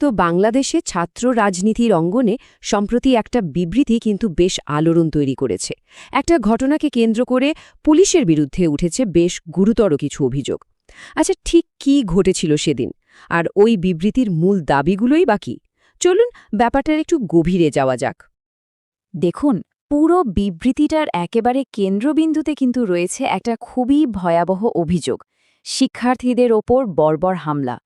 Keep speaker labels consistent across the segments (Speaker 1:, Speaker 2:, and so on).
Speaker 1: তো বাংলাদেশে ছাত্র রাজনীতির অঙ্গনে সম্প্রতি একটা বিবৃতি কিন্তু বেশ আলোড়ন তৈরি করেছে। একটা ঘটনাকে কেন্দ্র করে পুলিশের বিরুদ্ধে উঠেছে বেশ গুরুতর কিছু অভিযোগ। আচ্ছা ঠিক কি ঘটেছিল সেদিন? আর ওই বিবৃতির মূল দাবিগুলোই বাকি চলুন ব্যাপারটার একটু গভীরে যাওয়া যাক।
Speaker 2: দেখুন, পুরো বিবৃতিটার একেবারে কেন্দ্রবিন্দুতে কিন্তু রয়েছে একটা খুবই ভয়াবহ অভিযোগ। শিক্ষার্থীদের ওপর বর্বর হামলা।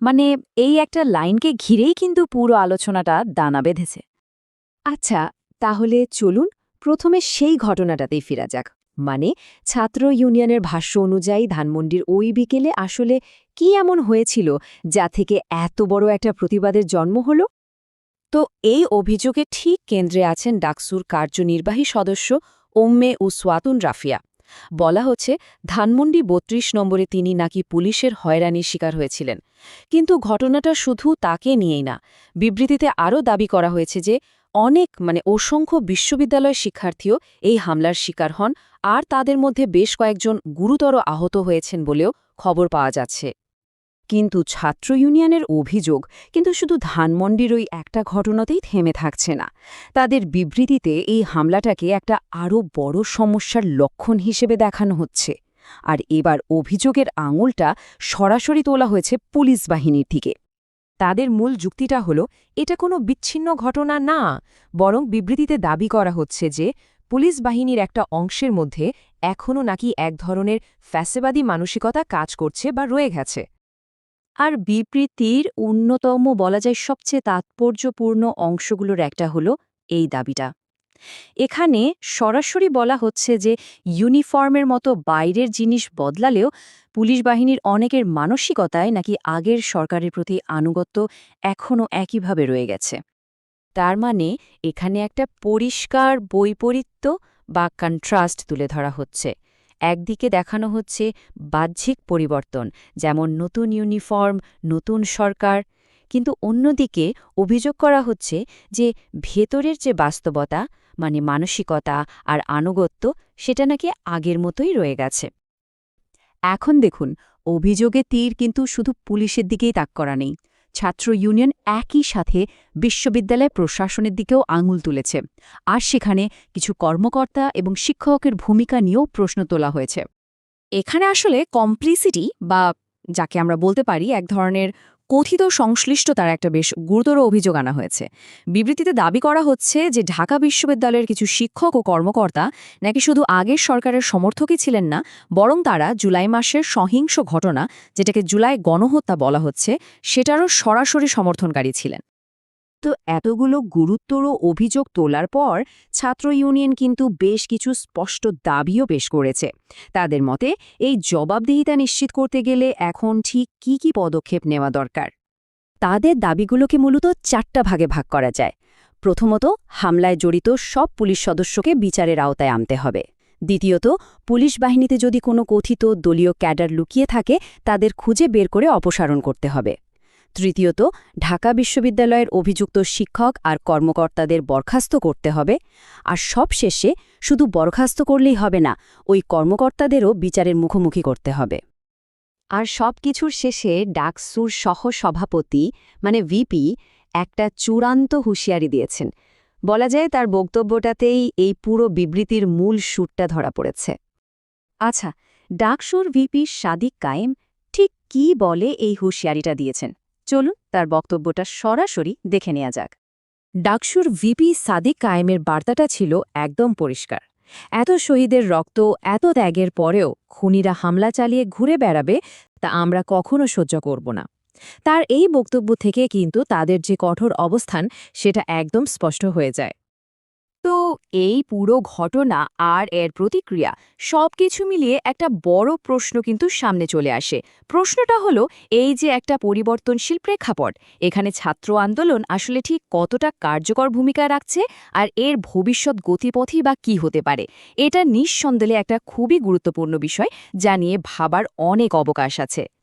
Speaker 2: মানে এই একটা লাইনকে ঘিরেই কিন্তু পুরো আলোচনাটা দানা বেঁধেছে।
Speaker 1: আচ্ছা তাহলে চলুন প্রথমে সেই ঘটনাটাতেই ফেরা যাক। মানে ছাত্র ইউনিয়নের ভাষ্য অনুযায়ী ধানমন্ডির ওই বিকেলে আসলে কি এমন হয়েছিল যা থেকে এত বড় একটা প্রতিবাদের জন্ম হল? তো এই অভিযোগে ঠিক কেন্দ্রে আছেন ডাকসুর কার্যনির্বাহী সদস্য ওম্মে উসওয়াতুন রাফিয়া। বলা হচ্ছে, ধানমন্ডি বত্রিশ নম্বরে তিনি নাকি পুলিশের হয়রানির শিকার হয়েছিলেন। কিন্তু ঘটনাটা শুধু তাকে নিয়েই না, বিবৃতিতে আরও দাবি করা হয়েছে যে, অনেক মানে অসংখ্য বিশ্ববিদ্যালয় শিক্ষার্থীও এই হামলার শিকার হন, আর তাদের মধ্যে বেশ কয়েকজন গুরুতর আহত হয়েছেন বলেও খবর পাওয়া যাচ্ছে। কিন্তু ছাত্র ইউনিয়নের অভিযোগ কিন্তু শুধু ধানমন্ডির ওই একটা ঘটনাতেই থেমে থাকছে না। তাদের বিবৃতিতে এই হামলাটাকে একটা আরও বড় সমস্যার লক্ষণ হিসেবে দেখানো হচ্ছে। আর এবার অভিযোগের আঙুলটা সরাসরি তোলা হয়েছে পুলিশ বাহিনীর দিকে। তাদের মূল যুক্তিটা হল, এটা কোনো বিচ্ছিন্ন ঘটনা না, বরং বিবৃতিতে দাবি করা হচ্ছে যে পুলিশ বাহিনীর একটা অংশের মধ্যে এখনও নাকি এক ধরনের ফ্যাসেবাদী মানসিকতা কাজ করছে বা রয়ে গেছে।
Speaker 2: আর বিবৃতির অন্যতম বলা যায় সবচেয়ে তাৎপর্যপূর্ণ অংশগুলোর একটা হলো এই দাবিটা। এখানে সরাসরি বলা হচ্ছে যে ইউনিফর্মের মতো বাইরের জিনিস বদলালেও পুলিশ বাহিনীর অনেকের মানসিকতায় নাকি আগের সরকারের প্রতি আনুগত্য এখনও একইভাবে রয়ে গেছে। তার মানে এখানে একটা পরিষ্কার বৈপরীত্য বা কন্ট্রাস্ট তুলে ধরা হচ্ছে। একদিকে দেখানো হচ্ছে বাহ্যিক পরিবর্তন, যেমন নতুন ইউনিফর্ম, নতুন সরকার। কিন্তু অন্যদিকে অভিযোগ করা হচ্ছে যে ভেতরের যে বাস্তবতা মানে মানসিকতা আর আনুগত্য, সেটা নাকি আগের মতোই রয়ে গেছে। এখন দেখুন, অভিযোগে তীর কিন্তু শুধু পুলিশের দিকেই তাক করা নেই। ছাত্র ইউনিয়ন একই সাথে বিশ্ববিদ্যালয় প্রশাসনের দিকেও আঙুল তুলেছে। আর সেখানে কিছু কর্মকর্তা এবং শিক্ষকের ভূমিকা নিয়েও প্রশ্ন তোলা হয়েছে। এখানে আসলে কমপ্লিসিটি বা যাকে আমরা বলতে পারি এক ধরনের কথিত সংশ্লিষ্টতার একটা বেশ গুরুতর অভিযোগ আনা হয়েছে। বিবৃতিতে দাবি করা হচ্ছে যে ঢাকা বিশ্ববিদ্যালয়ের কিছু শিক্ষক ও কর্মকর্তা নাকি শুধু আগের সরকারের সমর্থকই ছিলেন না, বরং তারা জুলাই মাসের সহিংস ঘটনা, যেটাকে জুলাই গণহত্যা বলা হচ্ছে, সেটারও সরাসরি সমর্থনকারী ছিলেন। তো এতগুলো গুরুতর অভিযোগ তোলার পর ছাত্র ইউনিয়ন কিন্তু বেশ কিছু স্পষ্ট দাবিও পেশ করেছে। তাদের মতে, এই জবাবদিহিতা নিশ্চিত করতে গেলে এখন ঠিক কি কি পদক্ষেপ নেওয়া দরকার? তাদের দাবিগুলোকে মূলত চারটা ভাগে ভাগ করা যায়। প্রথমত, হামলায় জড়িত সব পুলিশ সদস্যকে বিচারের আওতায় আনতে হবে। দ্বিতীয়ত, পুলিশ বাহিনীতে যদি কোনো কথিত দলীয় ক্যাডার লুকিয়ে থাকে, তাদের খুঁজে বের করে অপসারণ করতে হবে। তৃতীয়ত, ঢাকা বিশ্ববিদ্যালয়ের অভিযুক্ত শিক্ষক আর কর্মকর্তাদের বরখাস্ত করতে হবে। আর সবশেষে শুধু বরখাস্ত করলেই হবে না, ওই কর্মকর্তাদেরও বিচারের মুখোমুখি করতে হবে। আর সব কিছুর শেষে ডাকসুর সহ-সভাপতি মানে ভিপি, একটা চূড়ান্ত হুঁশিয়ারি দিয়েছেন। বলা যায় তার বক্তব্যটাতেই এই পুরো বিবৃতির মূল সুরটা ধরা পড়েছে। আচ্ছা ডাকসুর ভিপি সাদিক কায়েম ঠিক কি বলে এই হুঁশিয়ারিটা দিয়েছেন? চলুন তার বক্তব্যটা সরাসরি দেখে নেওয়া যাক। ডাকসুর ভিপি সাদিক কায়েমের বার্তাটা ছিল একদম পরিষ্কার। এত শহীদের রক্ত, এত ত্যাগের পরেও খুনিরা হামলা চালিয়ে ঘুরে বেড়াবে তা আমরা কখনো সহ্য করব না। তার এই বক্তব্য থেকে কিন্তু তাদের যে কঠোর অবস্থান সেটা একদম স্পষ্ট হয়ে যায়। এই পুরো ঘটনা আর এর প্রতিক্রিয়া সবকিছু মিলিয়ে একটা বড় প্রশ্ন কিন্তু সামনে চলে আসে। প্রশ্নটা হলো, এই যে একটা পরিবর্তনশীল প্রেক্ষাপট, এখানে ছাত্র আন্দোলন আসলে ঠিক কতটা কার্যকর ভূমিকা রাখছে আর এর ভবিষ্যৎ গতিপথই বা কি হতে পারে? এটা নিঃসন্দেহে একটা খুবই গুরুত্বপূর্ণ বিষয় যা নিয়ে ভাবার অনেক অবকাশ আছে।